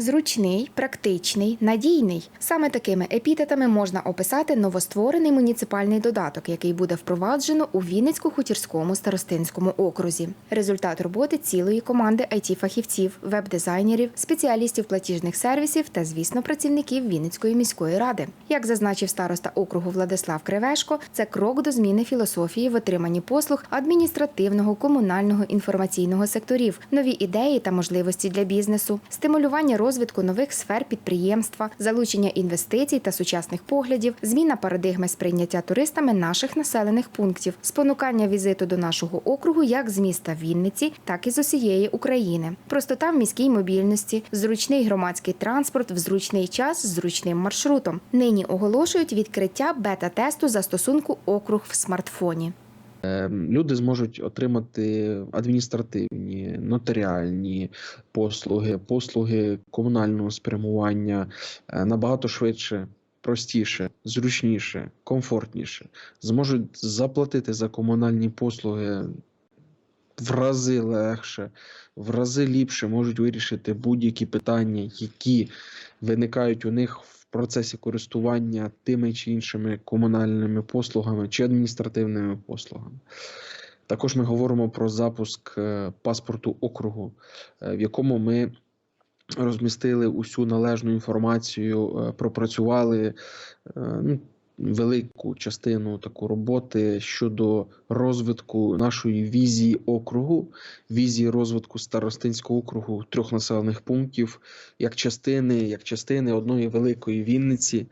Зручний, практичний, надійний. Саме такими епітетами можна описати новостворений муніципальний додаток, який буде впроваджено у Вінницько-Хутірському старостинському окрузі. Результат роботи цілої команди it фахівців веб-дизайнерів, спеціалістів платіжних сервісів та, звісно, працівників Вінницької міської ради. Як зазначив староста округу Владислав Кривешко, це крок до зміни філософії в отриманні послуг адміністративного, комунального, інформаційного секторів, нові ідеї та можливості для бізнесу, стимулювання розвитку нових сфер підприємства, залучення інвестицій та сучасних поглядів, зміна парадигми сприйняття туристами наших населених пунктів, спонукання візиту до нашого округу як з міста Вінниці, так і з усієї України, простота в міській мобільності, зручний громадський транспорт в зручний час з зручним маршрутом. Нині оголошують відкриття бета-тесту застосунку округ в смартфоні. Ем, Люди зможуть отримати адміністративні, нотаріальні послуги, послуги комунального спрямування е, набагато швидше, простіше, зручніше, комфортніше. Зможуть заплатити за комунальні послуги в рази легше, в рази ліпше можуть вирішити будь-які питання, які виникають у них в процесі користування тими чи іншими комунальними послугами чи адміністративними послугами. Також ми говоримо про запуск е, паспорту округу, е, в якому ми розмістили усю належну інформацію, е, пропрацювали ну, велику частину таку роботи щодо розвитку нашої візії округу, візії розвитку старостинського округу трьох населених пунктів, як частини, як частини одної великої Вінниці.